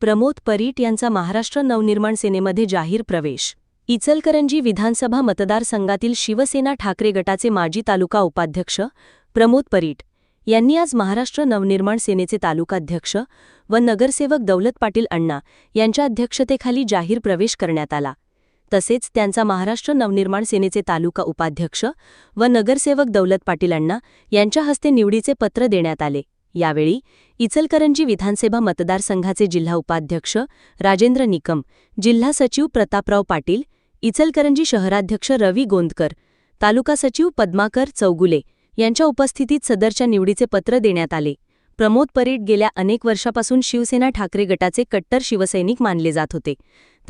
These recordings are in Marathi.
प्रमोद परीट यांचा महाराष्ट्र नवनिर्माण सेनेमध्ये जाहीर प्रवेश. इचलकरंजी विधानसभा मतदारसंघातील शिवसेना ठाकरे गटाचे माजी तालुका उपाध्यक्ष प्रमोद परीट यांनी आज महाराष्ट्र नवनिर्माण सेनेचे तालुकाध्यक्ष व नगरसेवक दौलत पाटील अण्णा यांच्या अध्यक्षतेखाली जाहीर प्रवेश करण्यात आला. तसेच त्यांचा महाराष्ट्र नवनिर्माण सेनेचे तालुका उपाध्यक्ष व नगरसेवक दौलत पाटील अण्णा यांच्या हस्ते निवडीचे पत्र देण्यात आले. यावेळी इचलकरंजी विधानसभा मतदारसंघाचे जिल्हा उपाध्यक्ष राजेंद्र निकम जिल्हा सचिव प्रतापराव पाटील इचलकरंजी शहराध्यक्ष रवी गोंदकर तालुका सचिव पद्माकर चौगुले यांच्या उपस्थितीत सदरच्या निवडीचे पत्र देण्यात आले. प्रमोद परीट गेल्या अनेक वर्षापासून शिवसेना ठाकरे गटाचे कट्टर शिवसैनिक मानले जात होते.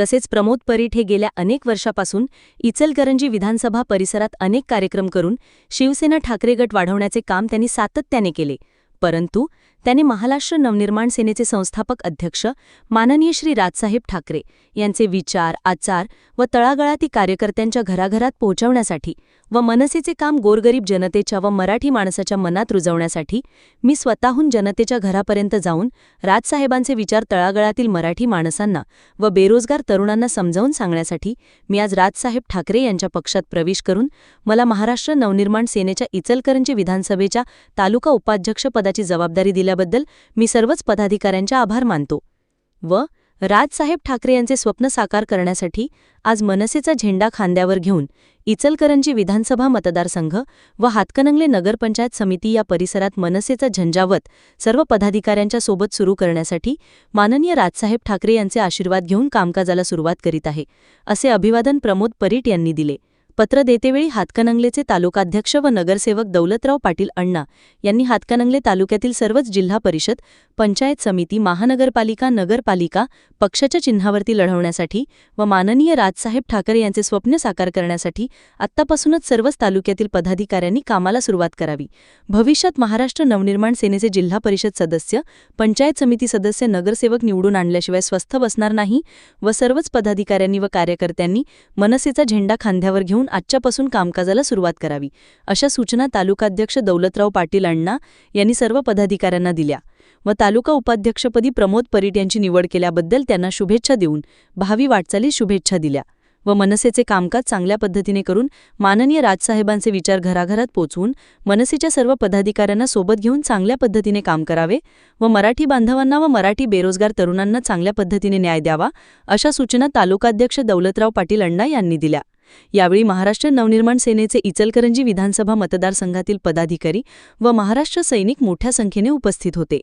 तसेच प्रमोद परीट हे गेल्या अनेक वर्षापासून इचलकरंजी विधानसभा परिसरात अनेक कार्यक्रम करून शिवसेना ठाकरे गट वाढवण्याचे काम त्यांनी सातत्याने केले. પરંતુ त्यांनी महाराष्ट्र नवनिर्माण सेनेचे संस्थापक अध्यक्ष माननीय श्री राजसाहेब ठाकरे यांचे विचार आचार व तळागळाती कार्यकर्त्यांच्या घराघरात पोहोचवण्यासाठी व मनसेचे काम गोरगरीब जनतेच्या व मराठी माणसाच्या मनात रुजवण्यासाठी मी स्वतःहून जनतेच्या घरापर्यंत जाऊन राजसाहेबांचे विचार तळागळातील मराठी माणसांना व बेरोजगार तरुणांना समजावून सांगण्यासाठी मी आज राजसाहेब ठाकरे यांच्या पक्षात प्रवेश करून मला महाराष्ट्र नवनिर्माण सेनेच्या इचलकरंजी विधानसभेच्या तालुका उपाध्यक्षपदाची जबाबदारी दिल्याबद्दल मी सर्वच पदाधिकाऱ्यांचे आभार मानतो. व राजसाहेब ठाकरे यांचे स्वप्न साकार करण्यासाठी आज मनसेचा झेंडा खांद्यावर घेऊन इचलकरंजी विधानसभा मतदारसंघ व हातकणंगले नगरपंचायत समिती या परिसरात मनसेचा झंझावत सर्व पदाधिकाऱ्यांच्या सोबत सुरू करण्यासाठी माननीय राजसाहेब ठाकरे यांचे आशीर्वाद घेऊन कामकाजाला सुरुवात करीत आहे असे अभिवादन प्रमोद परीट यांनी दिले. पत्र देतेवेळी हातकणंगलेचे तालुकाध्यक्ष व नगरसेवक दौलतराव पाटील अण्णा यांनी हातकणंगले तालुक्यातील सर्वच जिल्हा परिषद पंचायत समिती महानगरपालिका नगरपालिका पक्षाच्या चिन्हावरती लढवण्यासाठी व माननीय राजसाहेब ठाकरे यांचे स्वप्न साकार करण्यासाठी आत्तापासूनच सर्वच तालुक्यातील पदाधिकाऱ्यांनी कामाला सुरुवात करावी. भविष्यात महाराष्ट्र नवनिर्माण सेनेचे जिल्हा परिषद सदस्य पंचायत समिती सदस्य नगरसेवक निवडून आणल्याशिवाय स्वस्थ बसणार नाही व सर्वच पदाधिकाऱ्यांनी व कार्यकर्त्यांनी मनसेचा झेंडा खांद्यावर घेऊन घेऊन आजच्यापासून कामकाजाला सुरुवात करावी अशा सूचना तालुकाध्यक्ष दौलतराव पाटील अण्णा यांनी सर्व पदाधिकाऱ्यांना दिल्या व तालुका उपाध्यक्षपदी प्रमोद परीट यांची निवड केल्याबद्दल त्यांना शुभेच्छा देऊन भावी वाटचालीस शुभेच्छा दिल्या व मनसेचे कामकाज चांगल्या पद्धतीने करून माननीय राजसाहेबांचे विचार घराघरात पोचवून मनसेच्या सर्व पदाधिकाऱ्यांना सोबत घेऊन चांगल्या पद्धतीने काम करावे व मराठी बांधवांना व मराठी बेरोजगार तरुणांना चांगल्या पद्धतीने न्याय द्यावा अशा सूचना तालुकाध्यक्ष दौलतराव पाटील अण्णा यांनी दिल्या. यावेळी महाराष्ट्र नवनिर्माण सेनेचे इचलकरंजी विधानसभा मतदारसंघातील पदाधिकारी व महाराष्ट्र सैनिक मोठ्या संख्येने उपस्थित होते.